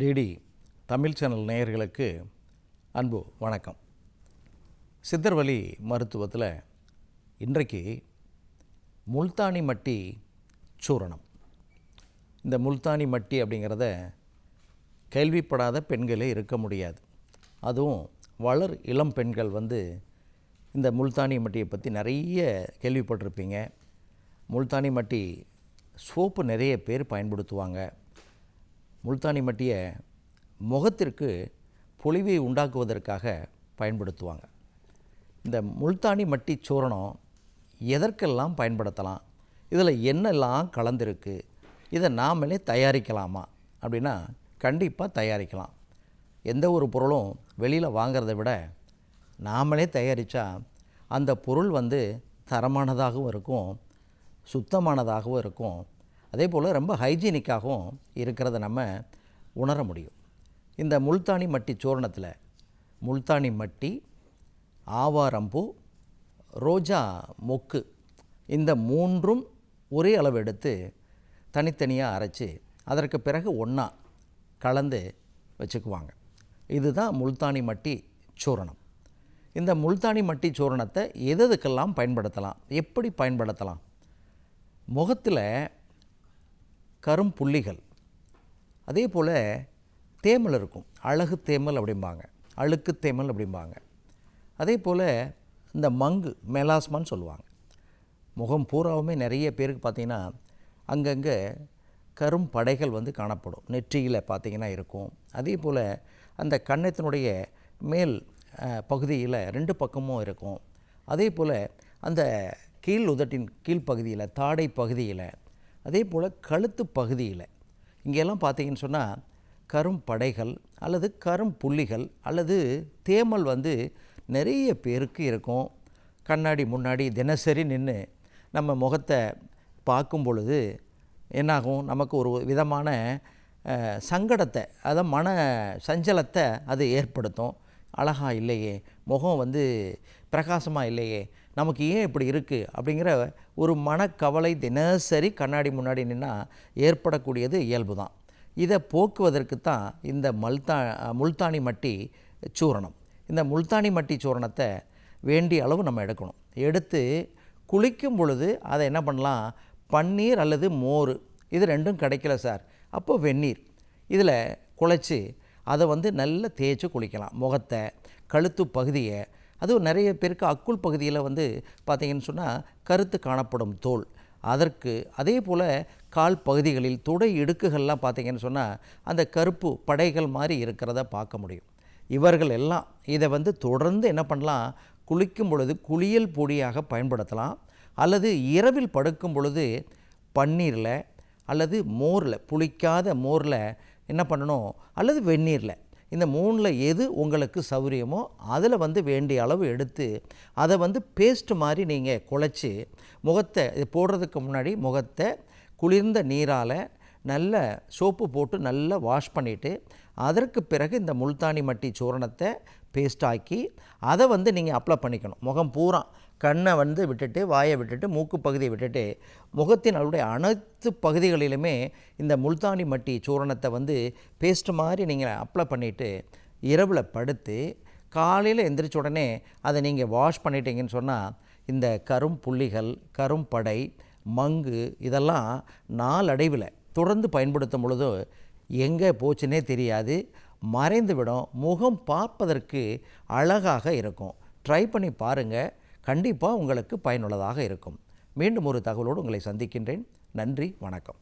DD Tamil channel நேயர்களுக்கு அன்பு வணக்கம். சித்தர்வலி மருத்துவத்தில் இன்றைக்கு முல்தானி மட்டி சூரணம். இந்த முல்தானி மட்டி அப்படிங்கிறத கேள்விப்படாத பெண்களே இருக்க முடியாது. அதுவும் வளர் இளம் பெண்கள் வந்து இந்த முல்தானி மட்டியை பற்றி நிறைய கேள்விப்பட்டிருப்பீங்க. முல்தானி மட்டி சோப்பு நிறைய பேர் பயன்படுத்துவாங்க. முல்தானி மட்டியை முகத்திற்கு பொலிவை உண்டாக்குவதற்காக பயன்படுத்துவாங்க. இந்த முல்தானி மட்டி சூரணம் எதற்கெல்லாம் பயன்படுத்தலாம்? இதில் என்னெல்லாம் கலந்துருக்கு? இதை நாமளே தயாரிக்கலாமா? அப்படின்னா கண்டிப்பாக தயாரிக்கலாம். எந்த ஒரு பொருளும் வெளியில் வாங்கிறத விட நாமளே தயாரித்தா அந்த பொருள் வந்து தரமானதாகவும் இருக்கும் சுத்தமானதாகவும் இருக்கும். அதே போல் ரொம்ப ஹைஜீனிக்காகவும் இருக்கிறத நம்ம உணர முடியும். இந்த முல்தானி மட்டி சூரணத்தில் முல்தானி மட்டி ஆவாரம்பூ ரோஜா மொக்கு இந்த மூன்றும் ஒரே அளவு எடுத்து தனித்தனியாக அரைச்சி அதற்கு பிறகு ஒன்றா கலந்து வச்சுக்குவாங்க. இதுதான் முல்தானி மட்டி சூரணம். இந்த முல்தானி மட்டி சூரணத்தை எது எதுக்கெல்லாம் பயன்படுத்தலாம்? எப்படி பயன்படுத்தலாம்? முகத்தில் கரும்புள்ளிகள். அதே போல் தேமல் இருக்கும். அழகு தேமல் அப்படிம்பாங்க. அழுக்கு தேமல் அப்படிம்பாங்க. அதே போல் இந்த மங்கு மெலாஸ்மான்னு சொல்லுவாங்க. முகம் பூராவுமே நிறைய பேருக்கு பார்த்திங்கன்னா அங்கங்கே கரும்படைகள் வந்து காணப்படும். நெற்றியில் பார்த்திங்கன்னா இருக்கும். அதே போல் அந்த கன்னத்தினுடைய மேல் பகுதியில் ரெண்டு பக்கமும் இருக்கும். அதே போல் அந்த கீழ் உதட்டின் கீழ்ப்பகுதியில் தாடை பகுதியில் அதே போல் கழுத்து பகுதியில். இங்கெல்லாம் பார்த்தீங்கன்னு சொன்னால் கரும் படைகள் அல்லது கரும் புள்ளிகள் அல்லது தேமல் வந்து நிறைய பேருக்கு இருக்கும். கண்ணாடி முன்னாடி தினசரி நின்று நம்ம முகத்தை பார்க்கும் பொழுது என்னாகும்? நமக்கு ஒரு விதமான சங்கடத்தை அதை மன சஞ்சலத்தை அது ஏற்படுத்தும். அழகா இல்லையே முகம் வந்து பிரகாசமாக இல்லையே நமக்கு ஏன் இப்படி இருக்குது அப்படிங்கிற ஒரு மனக்கவலை தினசரி கண்ணாடி முன்னாடி நின்னால் ஏற்படக்கூடியது இயல்பு தான். இதை போக்குவதற்கு தான் இந்த மல்தா முல்தானி மட்டி சூரணம். இந்த முல்தானி மட்டி சூரணத்தை வேண்டிய அளவு நம்ம எடுக்கணும். எடுத்து குளிக்கும் பொழுது அதை என்ன பண்ணலாம்? பன்னீர் அல்லது மோர். இது ரெண்டும் கிடைக்கல சார். அப்போ வெந்நீர். இதில் குழைச்சி அதை வந்து நல்லா தேய்ச்சி குளிக்கலாம். முகத்தை கழுத்து பகுதியை அதுவும் நிறைய பேருக்கு அக்குள் பகுதியில் வந்து பார்த்தீங்கன்னு சொன்னால் கருத்து காணப்படும் தோல். அதற்கு அதே போல் கால் பகுதிகளில் துடை இடுக்குகள்லாம் பார்த்தீங்கன்னு சொன்னால் அந்த கருப்பு படைகள் மாதிரி இருக்கிறத பார்க்க முடியும். இவர்கள் எல்லாம் இதை வந்து தொடர்ந்து என்ன பண்ணலாம்? குளிக்கும் பொழுது குளியல் பொடியாக பயன்படுத்தலாம். அல்லது இரவில் படுக்கும் பொழுது பன்னீரில் அல்லது மோரில் புளிக்காத மோரில் என்ன பண்ணணும்? அல்லது வெந்நீரில். இந்த மூணில் எது உங்களுக்கு சௌரியமோ அதில் வந்து வேண்டிய அளவு எடுத்து அதை வந்து பேஸ்ட் மாதிரி நீங்கள் குழச்சி முகத்தை இது போடுறதுக்கு முன்னாடி முகத்தை குளிர்ந்த நீரால் நல்ல சோப்பு போட்டு நல்லா வாஷ் பண்ணிவிட்டு அதற்கு பிறகு இந்த முல்தானி மட்டி சூரணத்தை பேஸ்டாக்கி அதை வந்து நீங்கள் அப்ளை பண்ணிக்கணும். முகம் பூரா கண்ணை வந்து விட்டுட்டு வாயை விட்டுட்டு மூக்கு பகுதியை விட்டுட்டு முகத்தின் அவருடைய அனைத்து பகுதிகளிலுமே இந்த முல்தானி மட்டி சூரணத்தை வந்து பேஸ்ட் மாதிரி நீங்கள் அப்ளை பண்ணிவிட்டு இரவில் படுத்து காலையில் எந்திரிச்ச உடனே அதை நீங்கள் வாஷ் பண்ணிட்டீங்கன்னு சொன்னால் இந்த கரும் புள்ளிகள் கரும்படை மங்கு இதெல்லாம் நாளடைவில் தொடர்ந்து பயன்படுத்தும் பொழுது எங்கே போச்சுன்னே தெரியாது. மறைந்து விடும் முகம் பார்ப்பதற்கு அழகாக இருக்கும். ட்ரை பண்ணி பாருங்கள் கண்டிப்பாக உங்களுக்கு பயனுள்ளதாக இருக்கும். மீண்டும் ஒரு தகவலோடு உங்களை சந்திக்கின்றேன். நன்றி. வணக்கம்.